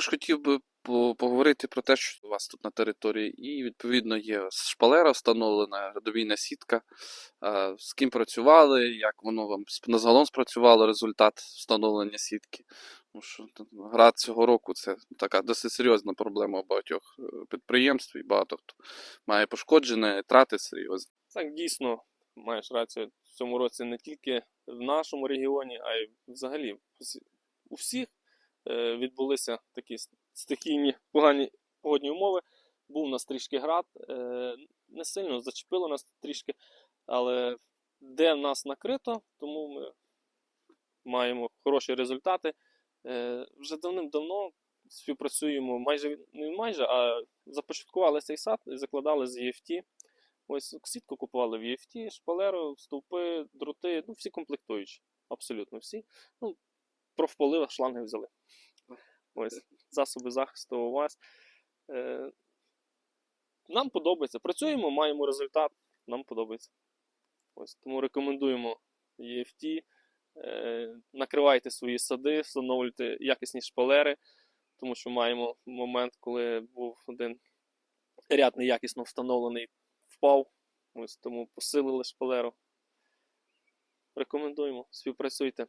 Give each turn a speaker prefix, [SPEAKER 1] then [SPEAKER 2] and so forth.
[SPEAKER 1] також хотів би поговорити про те, що у вас тут на території, і відповідно є шпалера встановлена, радовійна сітка. З ким працювали, як воно вам загалом спрацювало результат встановлення сітки. Тому що град цього року це така досить серйозна проблема у багатьох е, підприємств, і багато хто має пошкоджене, трати серйозні.
[SPEAKER 2] Так, дійсно, маєш рацію. В цьому році не тільки в нашому регіоні, а й взагалі у всіх відбулися такі стихійні погані погодні умови. Був у нас трішки град, е, не сильно зачепило нас трішки, але де нас накрито, тому ми маємо хороші результати. Е, вже давним-давно співпрацюємо майже не майже, а започаткували цей сад і закладали з EFT. Ось сітку купували в EFT, шпалеру, стовпи, дроти, ну всі комплектуючі. Абсолютно всі. Ну, про шланги взяли. Ось, засоби захисту у вас. Е, нам подобається. Працюємо, маємо результат, нам подобається. Ось, тому рекомендуємо EFT. Е, накривайте свої сади, встановлюйте якісні шпалери, тому що маємо момент, коли був один ряд неякісно встановлений, впав. Ось тому посилили шпалеру. Рекомендуємо, співпрацюйте.